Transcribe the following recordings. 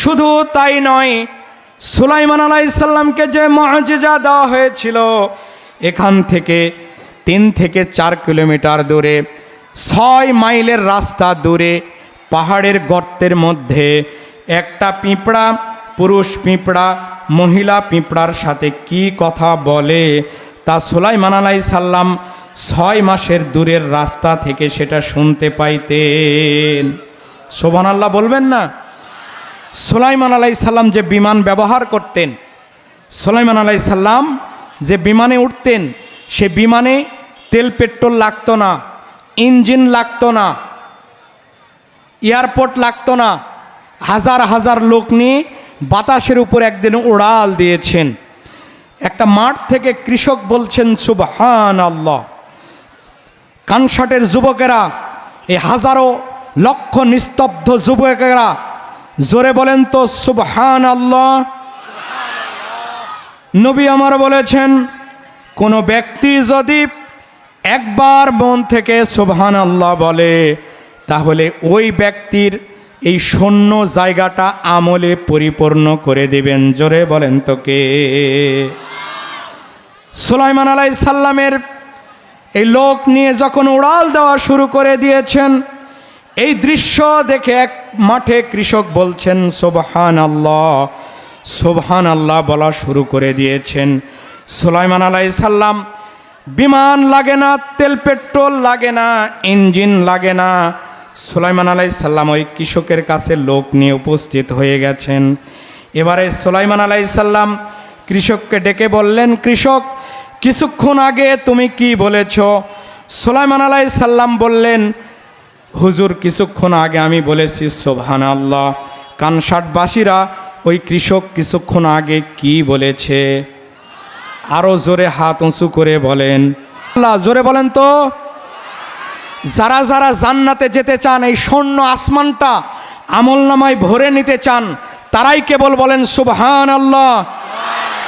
শুধু তাই নয়, সুলাইমান আলাইসাল্লামকে যে মহাজিজা দেওয়া হয়েছিল, এখান থেকে তিন থেকে চার কিলোমিটার দূরে, ছয় মাইলের রাস্তা দূরে, পাহাড়ের গর্তের মধ্যে একটা পিঁপড়া, পুরুষ পিঁপড়া, মহিলা পিঁপড়ার সাথে কি কথা বলে, তা সুলাইমান আলাই সাল্লাম ছয় মাসের দূরের রাস্তা থেকে সেটা শুনতে পাইতেন। শোভান আল্লাহ বলবেন না? সুলাইমান আলাই সাল্লাম যে বিমান ব্যবহার করতেন, সুলাইমান আলাই সাল্লাম যে বিমানে উঠতেন, সে বিমানে তেল পেট্রোল লাগতো না, ইঞ্জিন লাগতো না, এয়ারপোর্ট লাগতো না, হাজার হাজার লোক নিয়ে বাতাসের উপর একদিন উড়াল দিয়েছেন। একটা মাঠ থেকে কৃষক বলছেন সুবহান আল্লাহ কানসাটের যুবকেরা, এই হাজারো লক্ষ নিস্তব্ধ যুবকেরা জোরে বলেন তো সুবহান আল্লাহ নবী আমার বলেছেন, কোনো ব্যক্তি যদি একবার মন থেকে সুবহান আল্লাহ বলে, তাহলে ওই ব্যক্তির এই শূন্য জায়গাটা আমলে পরিপূর্ণ করে দিবেন। জোরে বলেন তো কে? সুলাইমান আলাই সাল্লামের এই লোক নিয়ে যখন উড়াল দেওয়া শুরু করে দিয়েছেন এই দৃশ্য দেখে এক মাঠে কৃষক বলছেন সোবহান আল্লাহ সোবহান আল্লাহ বলা শুরু করে দিয়েছেন। সুলাইমান আলাই সাল্লাম বিমান লাগে না, তেল, পেট্রোল লাগে না, ইঞ্জিন লাগে না। সুলাইমান আলাই সাল্লাম ওই কৃষকের কাছে লোক নিয়ে উপস্থিত হয়ে গেছেন। এবারে সুলাইমান আলাই সাল্লাম কৃষককে ডেকে বললেন, কৃষক, কিছুক্ষণ আগে তুমি কি বলেছ? সুলাইমান আলাই সাল্লাম বললেন হুজুর কিছুক্ষণ আগে আমি বলেছি সোভান আল্লাহ কানসাটবাসীরা ওই কৃষক কিছুক্ষণ আগে কি বলেছে? আরও জোরে হাত উঁচু করে বলেন, আল্লাহ, জোরে বলেন তো। যারা যারা জান্নাতে যেতে চান, এই স্বর্ণ আসমানটা আমল নামায় ভরে নিতে চান, তারাই কেবল বলেন সুবহান আল্লাহ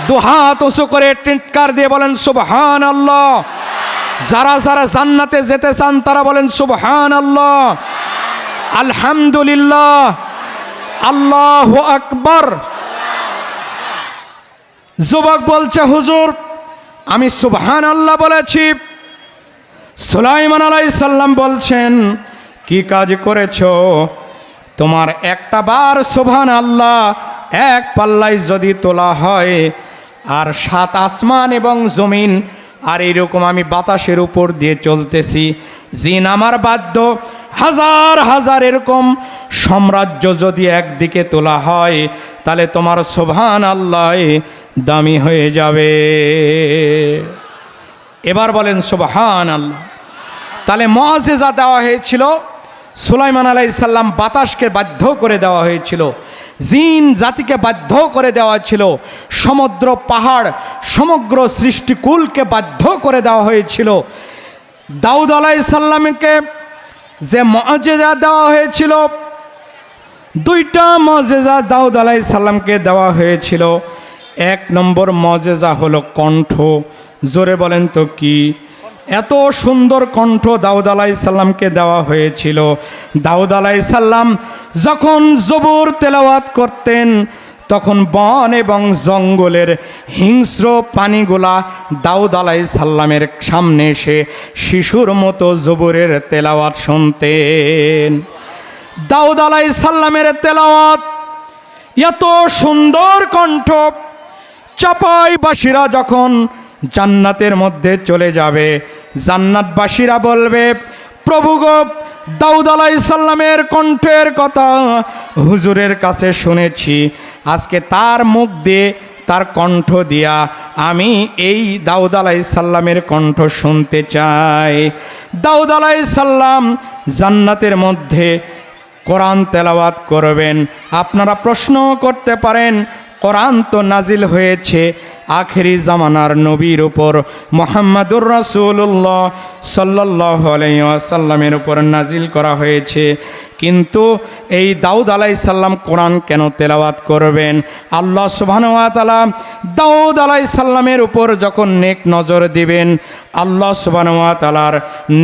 দু হাত উঁচু করে টিটকার দিয়ে বলেন সুবহান আল্লাহ যারা যারা জান্নাতে যেতে চান, তারা বলেন সুবহান আল্লাহ আলহামদুলিল্লাহ, আল্লাহ আকবর। যুবক বলছে, হুজুর, আমি সুবহান আল্লাহ বলেছি। সুলাইমান আলাই সাল্লাম বলছেন, কি কাজ করেছ? তোমার একটা বার সুবহান আল্লাহ এক পাল্লায় যদি তোলা হয়, আর সাত আসমান এবং জমিন আর এরকম আমি বাতাসের উপর দিয়ে চলতেছি। জিন আমার বাধ্য হাজার হাজার এরকম সাম্রাজ্য যদি একদিকে তোলা হয়, তাহলে তোমার সোভান আল্লাহ দামি হয়ে যাবে। এবার বলেন সোবাহান আল্লাহ তাহলে মহাজেজা দেওয়া হয়েছিল, সুলাইমান আলাইসাল্লাম বাতাসকে বাধ্য করে দেওয়া হয়েছিল। জিন জাতিকে বাধ্য করে দেওয়া ছিল। সমুদ্র পাহাড়, সমগ্র সৃষ্টিকুলকে বাধ্য করে দেওয়া হয়েছিল। দাউদ আলাইসাল্লামকে যে মজেজা দেওয়া হয়েছিল, দুইটা মজেজা দাউদ আলাই সাল্লামকে দেওয়া হয়েছিল। এক নম্বর মজেজা হলো কণ্ঠ। জোরে বলেন তো কি? এত সুন্দর কণ্ঠ দাউদ আলাই সাল্লামকে দেওয়া হয়েছিল। দাউদ আলাই সাল্লাম যখন জবুর তেলাওয়াত করতেন, তখন বন এবং জঙ্গলের হিংস্র পানিগুলা দাউদ আলাই সাল্লামের সামনে এসে শিশুর মতো জবুরের তেলাওয়াত শুনতেন। দাউদ আলাই সাল্লামের তেলাওয়াত, এত সুন্দর কণ্ঠ চাপাইবাসীরা যখন জান্নাতের মধ্যে চলে যাবে। জান্নাতবাসীরা বলবে, প্রভু গো, দাউদ আলাই সাল্লামের কণ্ঠের কথা হুজুরের কাছে শুনেছি। আজকে তার মুখ দিয়ে, তার কণ্ঠ দিয়া আমি এই দাউদ আলাই সাল্লামের কণ্ঠ শুনতে চাই। দাউদ আলাই সাল্লাম জান্নাতের মধ্যে কোরআন তেলাওয়াত করবেন। আপনারা প্রশ্ন করতে পারেন কোরআন তো নাজিল হয়েছে আখেরি জামানার নবীর উপর। মোহাম্মদুর রাসুল্লাহ সাল্লাহ আলাইসাল্লামের উপর নাজিল করা হয়েছে। কিন্তু এই দাউদ আলাই সাল্লাম কোরআন কেন তেলাওয়াত করবেন? আল্লাহ সুবাহানুয়াতালা দাউদ আলাই সাল্লামের উপর যখন নেক নজর দিবেন, আল্লাহ সুবাহানুয়াতালার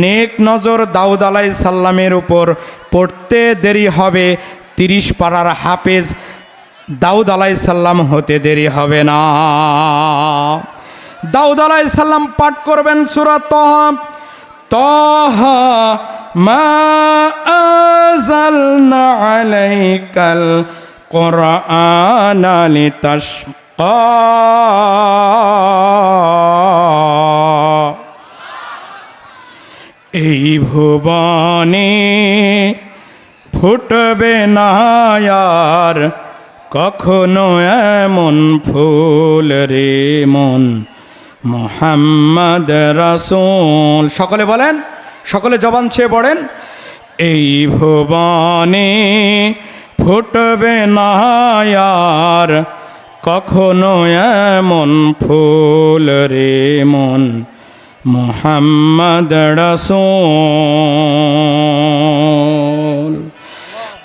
নেক নজর দাউদ আলাই সাল্লামের উপর পড়তে দেরি হবে। তিরিশ পাড়ার হাফেজ দাউদ আলাইসাল্লাম হতে দেরি হবে না। দাউদ আলাইসাল্লাম পাঠ করবেন সুরা তহ। তহ, মা আযালনা আলাইকাল এই ভুবনে ফুটবে না আর কখনো এমন ফুল রে মন? মোহাম্মদ রাসূল। সকলে বলেন, সকলে জবান ছেয়ে পড়েন। এই ভুবনে ফুটবে না আর কখনো এমন ফুল রে মন? মোহাম্মদ রসুল।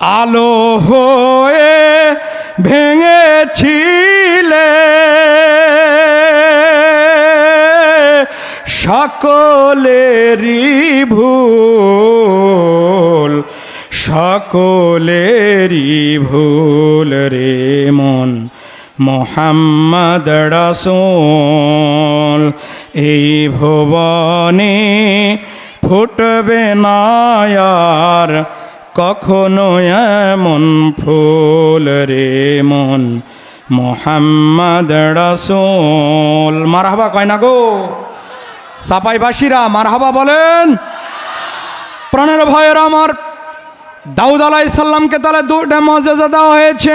আলো হয়ে ভেঙেছিলে। সকলেরই ভুল সকলেরই ভুল রে মন। মোহাম্মদ রসুল এই ভুবনে ফুটবে না আর কখনো এমন ফুল রে মন, মোহাম্মদ রসুল। মারহাবা কয় না গো? সাপাইবাসীরা মারহাবা বলেন। প্রাণের ভয়ের আমার দাউদ আলাই সাল্লামকে তাহলে দুটা মজেজা দেওয়া হয়েছে।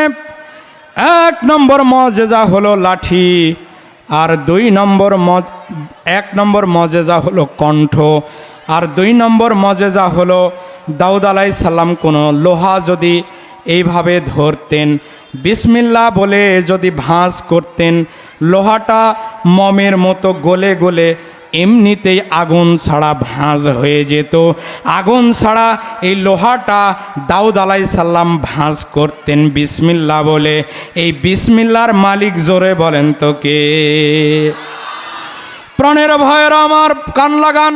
এক নম্বর মজেজা হলো লাঠি, আর দুই নম্বর এক নম্বর মজেজা হলো কণ্ঠ। আর দুই নম্বর মজেজা হলো, দাউদ আলাই সাল্লাম কোনো লোহা যদি এইভাবে ধরতেন বিসমিল্লা বলে যদি ভাঁজ করতেন, লোহাটা মমের মতো গলে গলে এমনিতেই আগুন ছাড়া ভাঁজ হয়ে যেত। আগুন ছাড়া এই লোহাটা দাউদ আলাই সাল্লাম ভাঁজ করতেন বিসমিল্লা বলে। এই বিসমিল্লার মালিক জোরে বলেন তো কে প্রাণের ভয়ের আমার কান লাগান।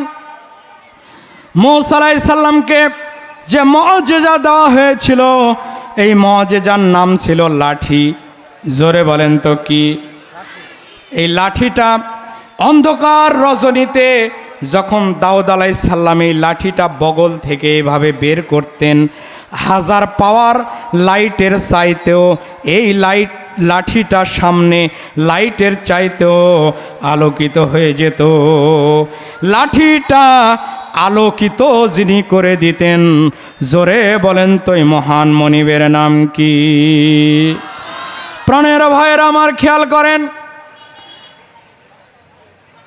মৌসালাই সাল্লামকে যে মজেজা দেওয়া হয়েছিল, এই মজেজার নাম ছিল লাঠি। জোরে বলেন তো কি? এই লাঠিটা অন্ধকার রজনীতে যখন দাউদ আলাই সাল্লাম এই লাঠিটা বগল থেকে এভাবে বের করতেন, হাজার পাওয়ার লাইটের চাইতেও এই লাইট, লাঠিটা সামনে লাইটের চাইতেও আলোকিত হয়ে যেত। লাঠিটা আলোকিত যিনি করে দিতেন। জোরে বলেন তো মহান মনিবের নাম কি? প্রাণের ভয়ের আমার খেয়াল করেন।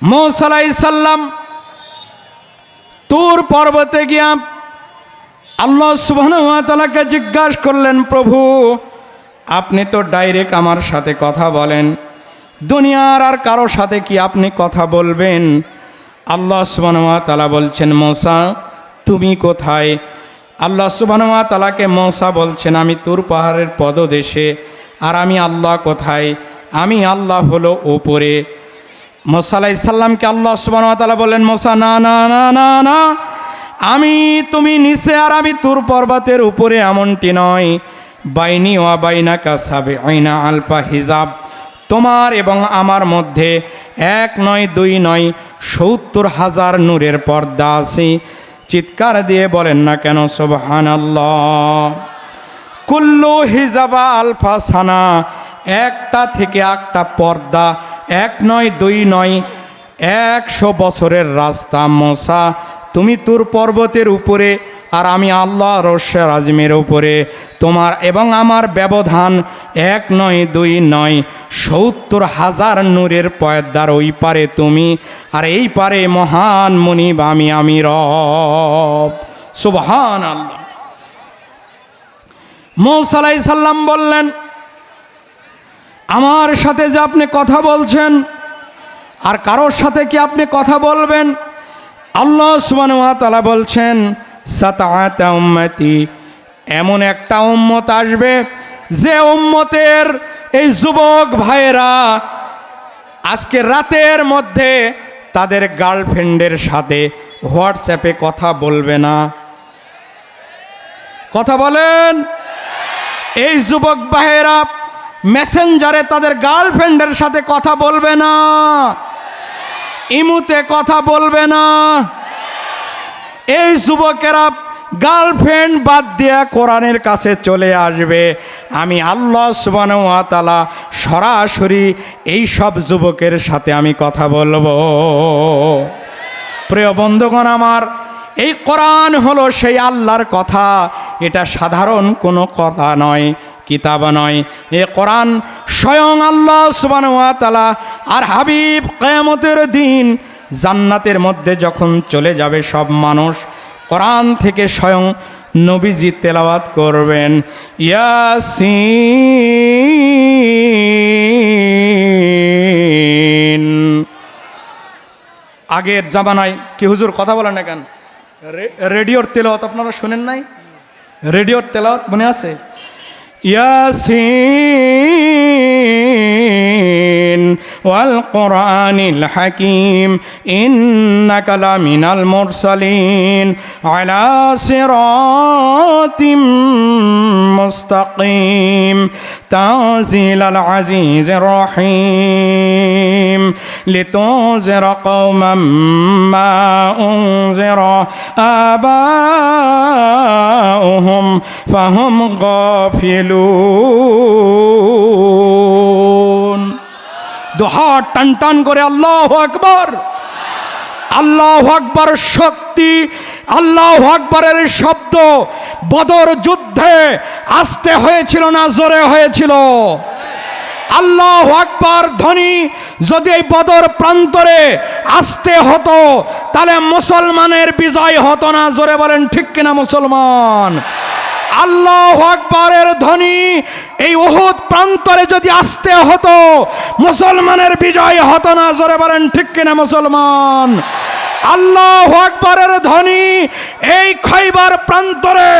মৌসালাই সাল্লাম তুর পর্বতে গিয়া আল্লাহ সুবাহকে জিজ্ঞাসা করলেন, প্রভু, আপনি তো ডাইরেক্ট আমার সাথে কথা বলেন। দুনিয়ার আর কারও সাথে কি আপনি কথা বলবেন? আল্লাহ সুবানুয়া তালা বলছেন, মৌসা, তুমি কোথায়? আল্লাহ সুবানুয়া তালাকে মৌসা বলছেন, আমি তুর পাহাড়ের পদদেশে, আর আমি আল্লাহ কোথায়? আমি আল্লাহ হলো ওপরে। মোসা আলাই সাল্লামকে আল্লাহ সুবাহতালা বললেন মশা না না না না না, আমি, তুমি নিচে আর আমি তুর পর্বতের উপরে এমনটি নয়। বাইনি ওয়া বাইনা কাসাবে আইনা আলপা হিজাব। তোমার এবং আমার মধ্যে এক নয়, দুই নয় সত্তর হাজার নূরের পর্দা আছে। চিৎকার দিয়ে বলেন না কেন সোবহান কুল্লু হিজাবা আলফা সানা একটা থেকে একটা পর্দা, এক নয়, দুই নয়, একশো বছরের রাস্তা মশা তুমি তোর পর্বতের উপরে আর আমি আল্লাহ রস্যের আজমের উপরে তোমার এবং আমার ব্যবধান এক নয়, দুই নয়, সত্তর হাজার নূরের পয়দার ওই পারে তুমি। আর এই পারে মহান মনিব আমি আমি রব। সুবহান আল্লাহ মৌসালাই সাল্লাম বললেন, আমার সাথে যে আপনি কথা বলছেন, আর কারোর সাথে কি আপনি কথা বলবেন? আল্লাহ সুবান তালা বলছেন সাতাত উম্মতি। এমন একটা উম্মত আসবে যে উম্মতের এই যুবক ভাইয়েরা আজকে রাতের মধ্যে তাদের গার্লফ্রেন্ডের সাথে হোয়াটসঅ্যাপে কথা বলবে না। কথা বলেন? এই যুবক ভাইয়েরা মেসেঞ্জারে তাদের গার্লফ্রেন্ডের সাথে কথা বলবে না। ইমুতে কথা বলবে না। এই যুবকেরা গার্লফ্রেন্ড বাদ দিয়ে কোরআনের কাছে চলে আসবে। আমি আল্লাহ সুবানতালা সরাসরি এই সব যুবকের সাথে আমি কথা বলব। প্রিয় বন্ধুগণ আমার, এই কোরআন হলো সেই আল্লাহর কথা। এটা সাধারণ কোনো কথা নয়, কিতাব নয়। এ কোরআন স্বয়ং আল্লাহ সুবানতালা আর হাবিব কেয়ামতের দিন জান্নাতের মধ্যে যখন চলে যাবে সব মানুষ কোরআন থেকে স্বয়ং নবীজি তেলাওয়াত করবেন। ইয়াসিন। আগের জামানায় কি হুজুর কথা বলেন না কেন? রেডিওর তেলাওয়াত আপনারা শুনেন নাই? রেডিওর তেলাওয়াত মনে আছে? ইয়াসিন ওয়াল কোরআনিল হাকিম ইন্নাকা লামিনাল মুরসালিন আলা সিরাতিম মুস্তাকিম তানজিলাল আজিজির রহিম। لتنذر قوما ما أنذر آباؤهم فهم غافلون দুহাত টান টান করে আল্লাহ আকবর আল্লাহ আকবর শক্তি আল্লাহ আকবরের শব্দ বদর যুদ্ধে আসতে হয়েছিল না জোরে হয়েছিল আল্লাহ আকবর ধ্বনি যদি এই বদর প্রান্তরে আসতে হতো, তাহলে মুসলমানের বিজয় হতো না। জোরে বলেন, ঠিক কিনা মুসলমান? আল্লাহ আকবরের ধ্বনি। এই ওহুদ প্রান্তরে যদি আসতে হতো, মুসলমানের বিজয় হতো না। জোরে বলেন, ঠিক কিনা মুসলমান? আল্লাহ আকবরের ধ্বনি এই খৈবার প্রান্তরে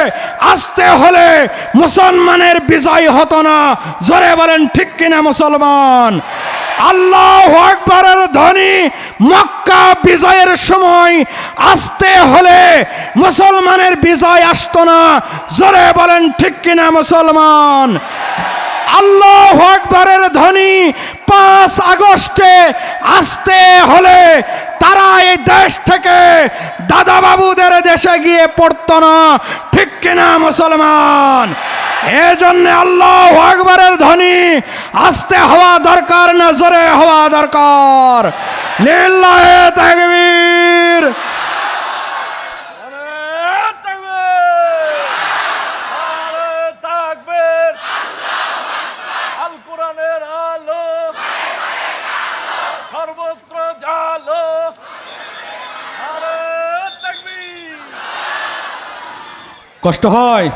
আসতে হলে মুসলমানের বিজয় হতো না। জোরে বলেন, ঠিক কিনা মুসলমান? আল্লাহ আকবরের ধ্বনি মক্কা বিজয়ের সময় আসতে হলে মুসলমানের বিজয় আসতো না। জোরে বলেন, ঠিক কিনা মুসলমান? আল্লাহ আকবরের ধ্বনি পাঁচ আগস্টে আসতে হলে তারা এই দেশ থেকে দাদা বাবুদের দেশে গিয়ে পড়তো না। ঠিক কিনা মুসলমান? এজন্য আল্লাহ আকবরের ধ্বনি, আসতে হওয়া দরকার না জোরে হওয়া দরকার। লিল্লাহে তাকবীর। কষ্ট হয়?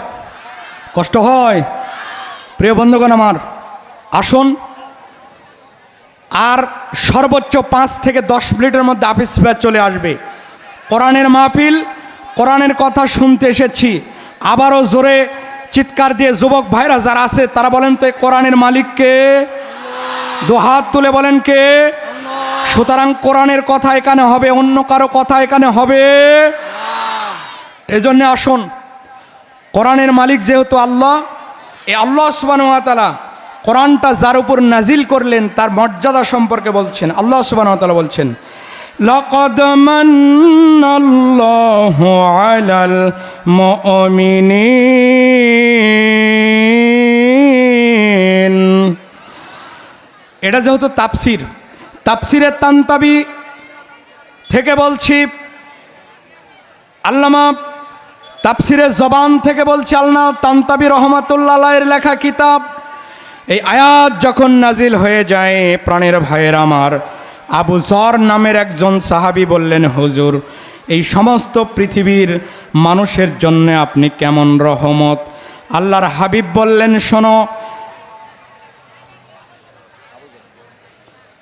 কষ্ট হয়? প্রিয় বন্ধুগণ আমার, আসুন। আর সর্বোচ্চ পাঁচ থেকে দশ মিনিটের মধ্যে আপিস ব্যাচ চলে আসবে। কোরআনের মাহফিল, কোরআনের কথা শুনতে এসেছি। আবারও জোরে চিৎকার দিয়ে যুবক ভাইরা যারা আছে, তারা বলেন তো কোরআনের মালিককে হাত তুলে বলেন কে? সুতরাং কোরআনের কথা এখানে হবে, অন্য কারও কথা এখানে হবে। এজন্য আসুন। কোরআনের মালিক যেহেতু আল্লাহ এই আল্লাহ সুবানুয়াতালা কোরআনটা যার উপর নাজিল করলেন তার মর্যাদা সম্পর্কে বলছেন আল্লাহ সুবানুয়াতালা বলছেন لقد من الله على المؤمنين এটা যেহেতু তাপসির তাপসিরের তান্তাবি থেকে বলছি আল্লামা তাপসিরের জবান থেকে বলছি আল্লাহ তান্তাবি রহমাতুল্লাহের লেখা কিতাব। এই আয়াত যখন নাজিল হয়ে যায়, প্রাণের ভাইয়ের আমার, আবু জর নামের একজন সাহাবি বললেন, হুজুর, এই সমস্ত পৃথিবীর মানুষের জন্য আপনি কেমন রহমত? আল্লাহর হাবিব বললেন, শোনো,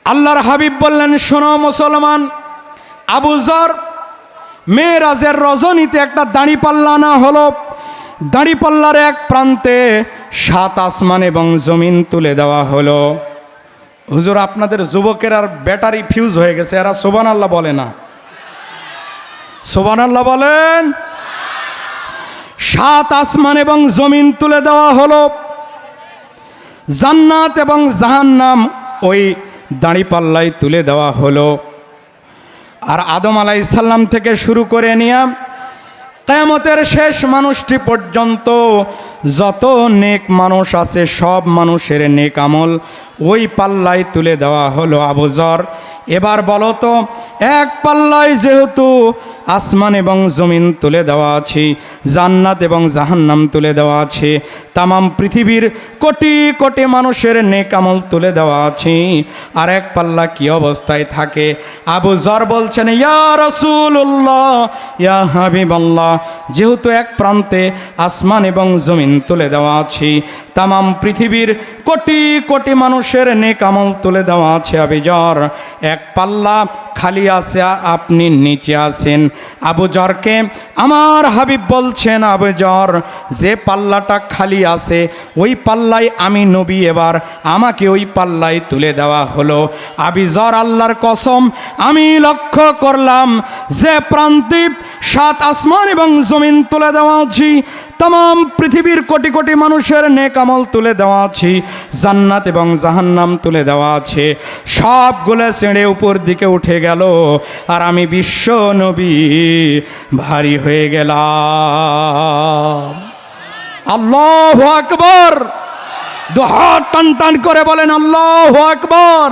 আল্লাহর হাবিব বললেন, শোনো মুসলমান, আবু জর মেয়েরাজের রজনীতে একটা দাঁড়িপাল্লা না হলো। দাঁড়িপাল্লার এক প্রান্তে সাত আসমান এবং জমিন তুলে দেওয়া হলো। হুজুর, আপনাদের যুবকের আর ব্যাটারি ফিউজ হয়ে গেছে, এরা সোবান আল্লাহ বলে না। সোবান আল্লাহ বলেন। সাত আসমান এবং জমিন তুলে দেওয়া হলো। জান্নাত এবং জাহান্নাম ওই দাঁড়িপাল্লায় তুলে দেওয়া হলো। আর আদম আলাই সাল্লাম থেকে শুরু করে নিয়ে কেয়ামতের শেষ মানুষটি পর্যন্ত যত নেক মানুষ আছে, সব মানুষের নেক আমল ওই পাল্লায় তুলে দেওয়া হলো আবুজর এবার বলো তো, এক পাল্লায় যেহেতু আসমান এবং জমিন তুলে দেওয়া আছে, জান্নাত এবং জাহান্নাম তুলে দেওয়া আছে, তামাম পৃথিবীর কোটি কোটি মানুষের নেক আমল তুলে দেওয়া আছে। আর এক পাল্লা কি অবস্থায় থাকে? আবু জর বলছেন, ইয়া রসুল্লাহ ইয়া হাবিবাল্লাহ। যেহেতু এক প্রান্তে আসমান এবং জমিন তুলে দেওয়া আছে, তামাম পৃথিবীর কোটি কোটি মানুষের নেক আমল তুলে দেওয়া আছে আবিজর এক পাল্লা খালি আছে, আপনি নিচে আছেন। আবু জরকে আমার হাবিব বলছেন, আবু জর, যে পাল্লাটা খালি আছে, ওই পাল্লায় আমি নবী এবার আমাকে ওই পাল্লায় তুলে দেওয়া হলো। আবি জর আল্লাহর কসম, আমি লক্ষ্য করলাম যে প্রান্তে সাত আসমান এবং জমিন তুলে দেওয়া আছে। তাম পৃথিবীর কোটি কোটি মানুষের নেক আমল তুলে দেওয়া আছে, জান্নাত এবং জাহান্নাম তুলে দেওয়া আছে। সবগুলো ছেড়ে উপর দিকে উঠে গেল, আর আমি বিশ্ব নবী, ভারী হয়ে গেলাম। আল্লাহ আকবর! দুহাত টান টান করে বলেন, আল্লাহ আকবর!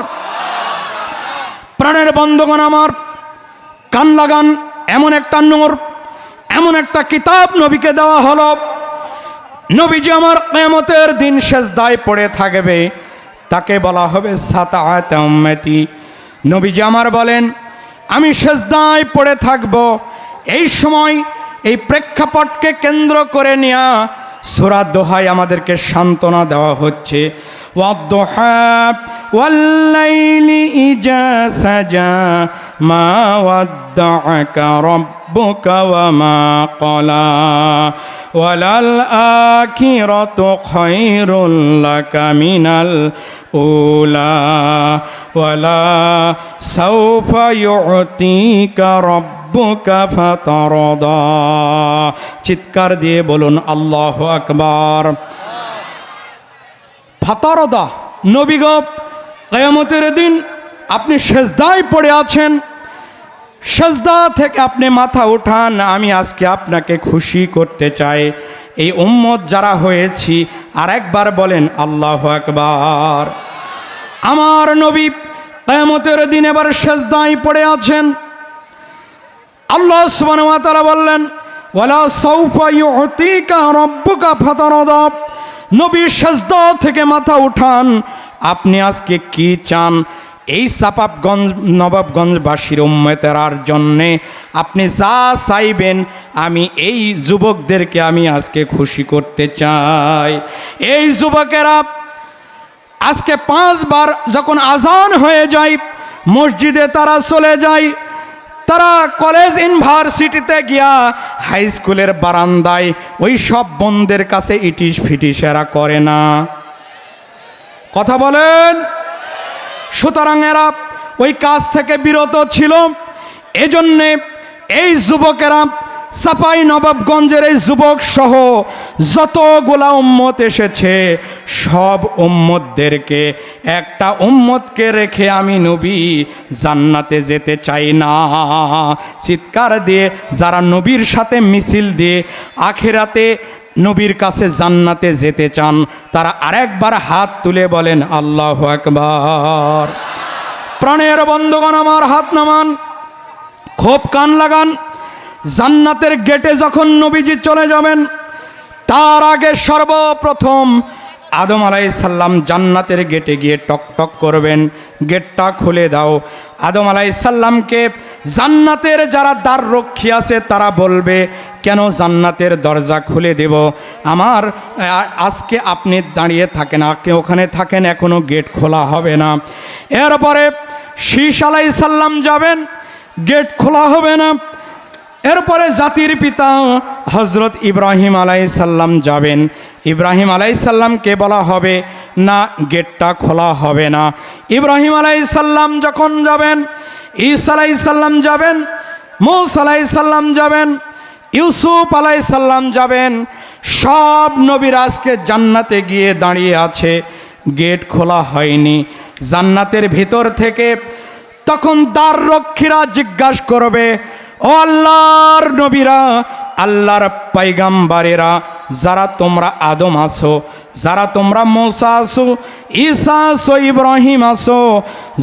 প্রাণের বন্ধগণ আমার কান লাগান, এমন একটা নূর এমন একটা কিতাব নবীকে দেওয়া হল। নবীজি আমার কেমতের দিন সেজদায় পড়ে থাকবে। তাকে বলা হবে সাতাহাতি নবীজি আমার বলেন, আমি সেজদায় পড়ে থাকব। এই সময় এই প্রেক্ষাপটকে কেন্দ্র করে নেয়া সুরা দোহায় আমাদেরকে সান্ত্বনা দেওয়া হচ্ছে। ওয়াদ্দোহা والليل إذا سجى ما ودعك ربك وما قلى وللآخرة خير لك من الأولى ولا سوف يعطيك ربك فترضى চিৎকার দিয়ে বলুন আল্লাহ আকবার ফাতারদা নবীগ কেয়ামতের দিন আপনি সেজদায় পড়ে আছেন। সেজদা থেকে আপনি মাথা উঠান, আমি আজকে আপনাকে খুশি করতে চাই। এই উম্মত যারা হয়েছি আর একবার বলেন, আল্লাহ একবার আমার নবী কেয়ামতের দিন এবার সেজদায় পড়ে আছেন। আল্লাহ সুবহানাহু বললেন, ওয়ালা সাউফা ইউতিকা রাব্বুকা ফাতারদা। নবী সেজদা থেকে মাথা উঠান আপনি আজকে কি চান? এই সাপাবগঞ্জ, নবাবগঞ্জবাসীর উম্মেতেরার জন্যে আপনি যা চাইবেন, আমি এই যুবকদেরকে আমি আজকে খুশি করতে চাই। এই যুবকেরা, আজকে পাঁচবার যখন আজান হয়ে যায়, মসজিদে তারা চলে যায়, তারা কলেজ ইউনিভার্সিটিতে গিয়া হাই স্কুলের বারান্দায় ওই সব বন্ধের কাছে ইটিস ফিটিস এরা করে না। কথা বলেন। সুতরাং এরা ওই কাজ থেকে বিরত ছিল। এজন্যে এই যুবকেরা সাপাই নবাবগঞ্জের এই যুবক সহ যতগুলা উম্মত এসেছে, সব উম্মতদেরকে একটা উম্মতকে রেখে আমি নবী জান্নাতে যেতে চাই না। চিৎকার দিয়ে, যারা নবীর সাথে মিছিল দিয়ে আখেরাতে নবীর কাছে জান্নাতে যেতে চান, তারা আরেকবার হাত তুলে বলেন, আল্লাহ একবার প্রাণের বন্ধগণ আমার হাত নামান খুব কান লাগান। জান্নাতের গেটে যখন নবীজি চলে যাবেন, তার আগে সর্বপ্রথম আদম আলাই সাল্লাম জান্নাতের গেটে গিয়ে টক টক করবেন। গেটটা খুলে দাও। আদম আলাই সাল্লামকে জান্নাতের যারা দ্বার রক্ষী আছে, তারা বলবে, কেন জান্নাতের দরজা খুলে দেব? আমার আজকে আপনি দাঁড়িয়ে থাকেন আজকে ওখানে থাকেন এখনও গেট খোলা হবে না। এরপরে শীষ আলাই সাল্লাম যাবেন, গেট খোলা হবে না। এরপরে জাতির পিতা হজরত ইব্রাহিম আলাইসাল্লাম যাবেন। ইব্রাহিম আলাইসাল্লামকে বলা হবে, না, গেটটা খোলা হবে না। ইব্রাহিম আলাইসাল্লাম যখন যাবেন ঈসা আলাইসাল্লাম যাবেন মৌসালাই আলাইসাল্লাম যাবেন, ইউসুফ আলাইসাল্লাম যাবেন, সব নবীর আজকে জান্নাতে গিয়ে দাঁড়িয়ে আছে। গেট খোলা হয়নি। জান্নাতের ভিতর থেকে তখন দ্বার রক্ষীরা জিজ্ঞাসা করবে, ও আল্লাহর নবীরা আল্লাহর পাইগাম্বারেরা, যারা তোমরা আদম আসো যারা তোমরা মোসা আসো ঈসা আসো ইব্রাহিম আসো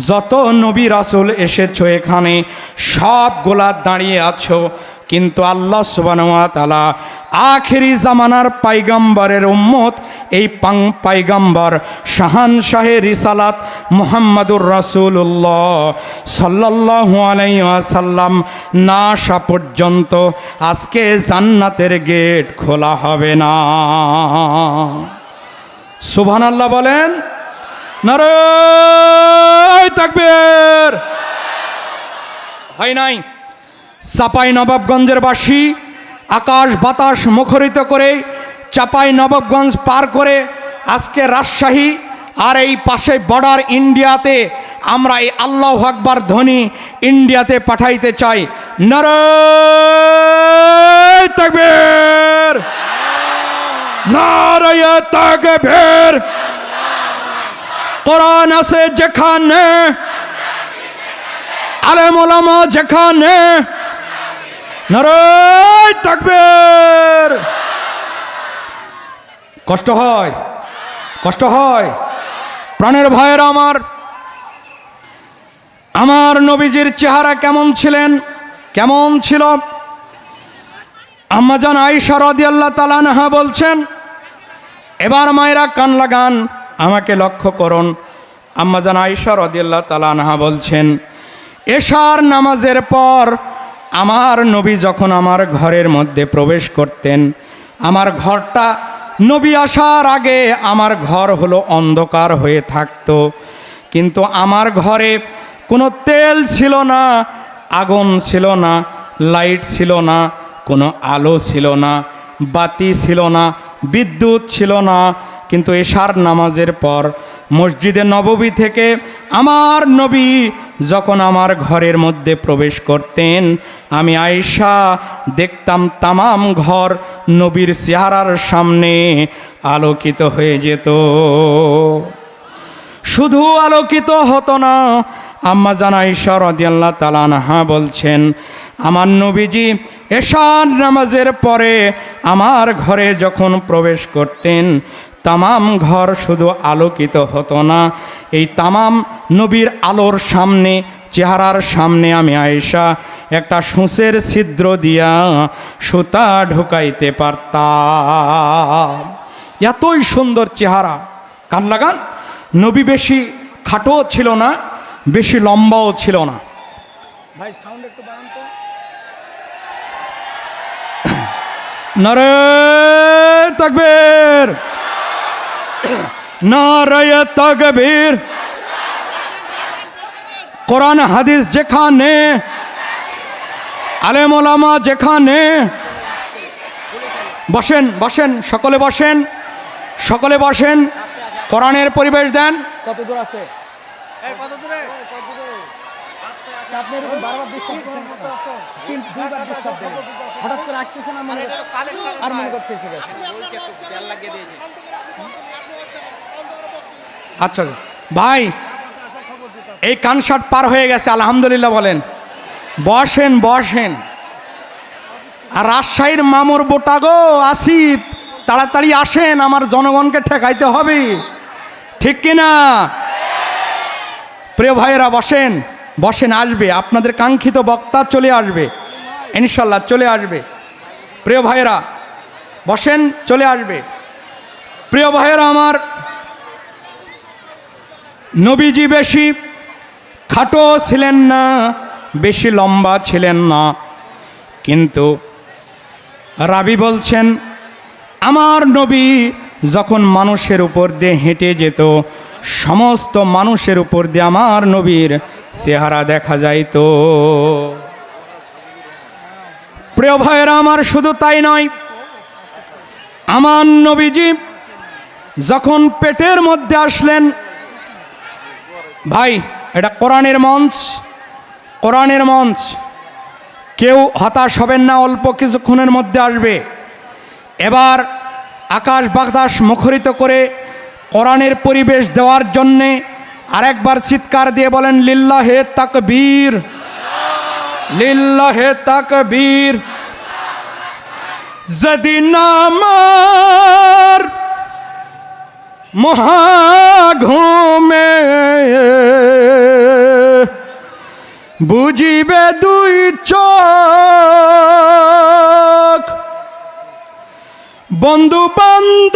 যত নবী রাসুল এসেছ এখানে, সবগুলা দাঁড়িয়ে আছো। কিন্তু আল্লাহ সুবানুয়া তালা আখেরি জামানার পাইগাম্বরের উম্মত, এই পাং পাইগাম্বর শাহান শাহে রিসালাত মুহাম্মাদুর রাসুল্লাহ সাল্লাহু আলাইসাল্লাম না আসা পর্যন্ত আজকে জান্নাতের গেট খোলা হবে না। সুবহান আল্লাহ বলেন নারে তাকবীর। হয় নাই? চাপাই নবাবগঞ্জের বাসী, আকাশ বাতাস মুখরিত করে চাপাই নবাবগঞ্জ পার করে আজকে রাজশাহী আর এই পাশে বর্ডার ইন্ডিয়াতে আমরা এই আল্লাহ আকবার ধ্বনি ইন্ডিয়াতে পাঠাইতে চাই। নর তাকবীর! নারায় কোরআন আছে যেখানে, আলেম ওলামা যেখানে নারায় তাকবীর। কষ্ট হয় কষ্ট হয়। প্রাণের ভয়ের আমার আমার নবীজির চেহারা কেমন ছিলেন? কেমন ছিল? আম্মাজান আইসা রদিয়াল্লাহ তালানহা বলছেন, এবার মায়েরা কান লাগান, আমাকে লক্ষ্য করুন। আম্মাজান আইসা রদিয়াল্লাহ তালানহা বলছেন, এশার নামাজের পর আমার নবী যখন আমার ঘরের মধ্যে প্রবেশ করতেন, আমার ঘরটা নবী আসার আগে আমার ঘর হলো অন্ধকার হয়ে থাকতো। কিন্তু আমার ঘরে কোনো তেল ছিল না, আগুন ছিল না, লাইট ছিল না, কোনো আলো ছিল না, বাতি ছিল না, বিদ্যুৎ ছিল না। কিন্তু এশার নামাজের পর মসজিদে নববী থেকে আমার নবী যখন আমার ঘরের মধ্যে প্রবেশ করতেন, আমি আয়সা দেখতাম তামাম ঘর নবীর চেহারার সামনে আলোকিত হয়ে যেত। শুধু আলোকিত হতো না, আম্মা জানা ঈশ্বর রদিয়াল্লাহ তালানহা বলছেন, আমার নবীজি এশান নামাজের পরে আমার ঘরে যখন প্রবেশ করতেন তামাম ঘর শুধু আলোকিত হতো না। এই তামাম নবীর আলোর সামনে চেহারার সামনে আমি আয়েশা একটা সুঁচের ছিদ্র দিয়া সুতা ঢুকাইতে পারতাম। এতই সুন্দর চেহারা। কান লাগান নবী বেশি খাটো ছিল না বেশি লম্বাও ছিল না। ভাই সাউন্ড একটু বাড়ান তো। নারে তাকবীর। নারায় তাকবীর। কোরআন হাদিস যেখানে আলেম ওলামা যেখানে বসেন বসেন সকলে বসেন সকলে বসেন কোরআনের পরিবেশ দেন। কত দূর আছে? আপনি এরকম বারবার disturb করেন তিন দুইবার disturb দেন। হঠাৎ করে আসতেছে না মনে আর মনে। আচ্ছা ভাই, এই কানসার্ট পার হয়ে গেছে, আলহামদুলিল্লাহ বলেন। বসেন বসেন। আর রাজশাহীর মামুর বোটা গো, আসিফ, তাড়াতাড়ি আসেন, আমার জনগণকে ঠেকাইতে হবে। ঠিক কিনা প্রিয় ভাইয়েরা, বসেন বসেন, আসবে। আপনাদের কাঙ্ক্ষিত বক্তা চলে আসবে। ইনশাল্লাহ চলে আসবে। প্রিয় ভাইয়েরা, বসেন, চলে আসবে। প্রিয় ভাইয়েরা, আমার নবীজি বেশি খাটো ছিলেন না, বেশি লম্বা ছিলেন না। কিন্তু রাবি বলছেন, আমার নবী যখন মানুষের উপর দিয়ে হেঁটে যেত, সমস্ত মানুষের উপর দিয়ে আমার নবীর চেহারা দেখা যাইতো। প্রিয় ভাইয়েরা, আমার শুধু তাই নয়, আমার নবীজি যখন পেটের মধ্যে আসলেন ভাই, এটা কোরআনের মঞ্চ কোরআনের মঞ্চ। কেউ হতাশ হবেন না, অল্প কিছুক্ষণের মধ্যে আসবে। এবার আকাশ বাতাস মুখরিত করে কোরআনের পরিবেশ দেওয়ার জন্যে আরেকবার চিৎকার দিয়ে বলেন, লিল্লাহে হে লিল্লাহে তাকবীর। যেদিন আমার মহাঘুমে। বুঝিবে দুই চোখ। বন্ধু বান্ধব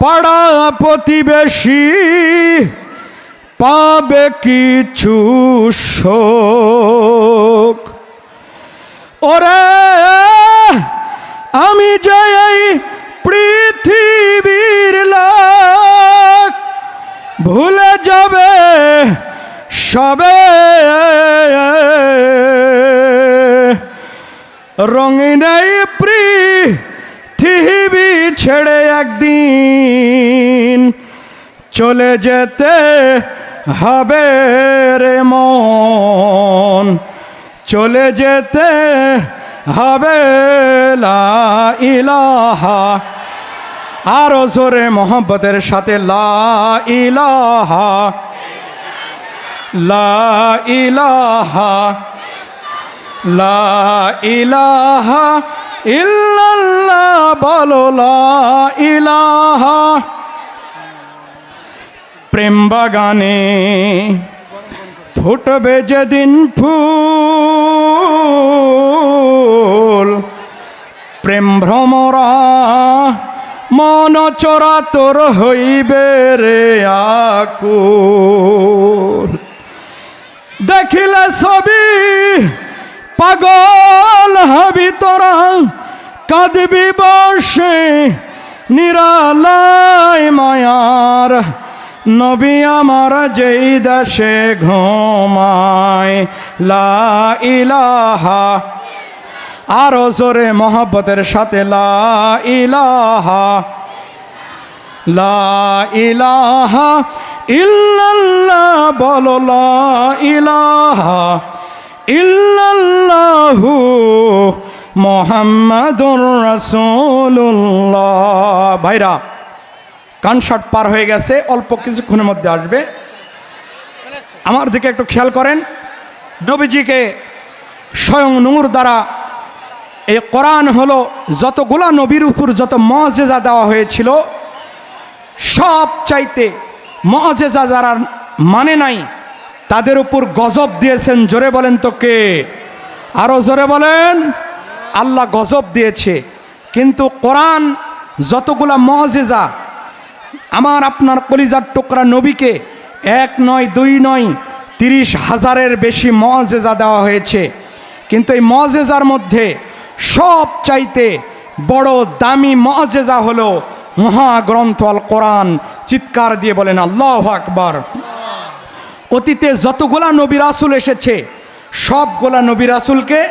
পাড়া প্রতিবেশী, পাবে কিছু শোক। ওরে, আমি যে এই পৃথিবীর লোক ভুলে যাবে সবে। রঙিন এই পৃথিবী ছেড়ে একদিন চলে যেতে হবে রে মন। চলে যেতে হবে লা ইলাহা আরও জোরে মোহব্বতের সাথে, লা ইলাহা লা ইলাহা লা ইলাহা বলো, লা ইলাহা। প্রেম বাগানে ফুটবে যেদিন ফুল, প্রেম ভ্রমরা মন চোরা তোর হইবে রে আকুল দেখিলে ছবি, পাগল হবি তোরা, কাঁদবি বসে নিরালায় মায়ার। নবী আমার যেই দেশে ঘুমায়, লা ইলাহা আরও জোরে মহব্বতের সাথে, লা ইলাহা লা ইলাহা লা ইলাহা ভাইরা কনসার্ট পার হয়ে গেছে, অল্প কিছুক্ষণের মধ্যে আসবে। আমার দিকে একটু খেয়াল করেন। নবীজিকে স্বয়ং নূর দ্বারা এই কোরআন হলো যতগুলা নবীর উপর যত মজেজা দেওয়া হয়েছিল সব চাইতে মজেজা যারা মানে নাই, তাদের উপর গজব দিয়েছেন। জোরে বলেন তো কে? আরও জোরে বলেন, আল্লাহ গজব দিয়েছে। কিন্তু কোরআন যতগুলা মজেজা, আমার আপনার কলিজার টুকরা নবীকে এক নয়, দুই নয়, তিরিশ হাজারের বেশি মজেজা দেওয়া হয়েছে। কিন্তু এই মজেজার মধ্যে সব চাইতে বড় দামি মজেজা হলো মহাগ্রন্থ আল কোরআন। চিৎকার দিয়ে বলেন, আল্লাহ আকবার। অতীতে যতগুলা নবী রাসুল এসেছে, সবগুলা নবী রাসুলকে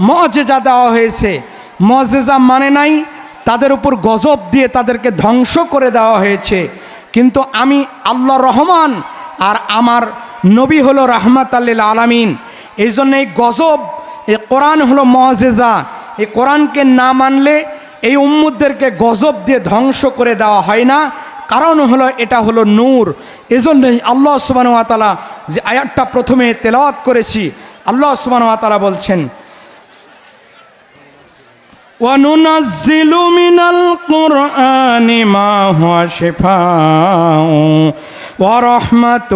মজেজা দেওয়া হয়েছে। মজেজা মানে নাই, তাদের উপর গজব দিয়ে তাদেরকে ধ্বংস করে দেওয়া হয়েছে। কিন্তু আমি আল্লাহ রহমান আর আমার নবী হলো রাহমাত আল্লিল আলামিন। এই জন্য এই গজব, এই কোরআন হলো মজেজা। এই কোরআনকে না মানলে এই উম্মুদদেরকে গজব দিয়ে ধ্বংস করে দেওয়া হয় না কারণ হলো এটা হলো নূর এজন্যই আল্লাহ সুবান তালা যে আয়াতটা প্রথমে তেলাওয়াত করেছি আল্লাহ সুবান তালা বলছেন وننزل من القرآن ما هو شفاء ورحمة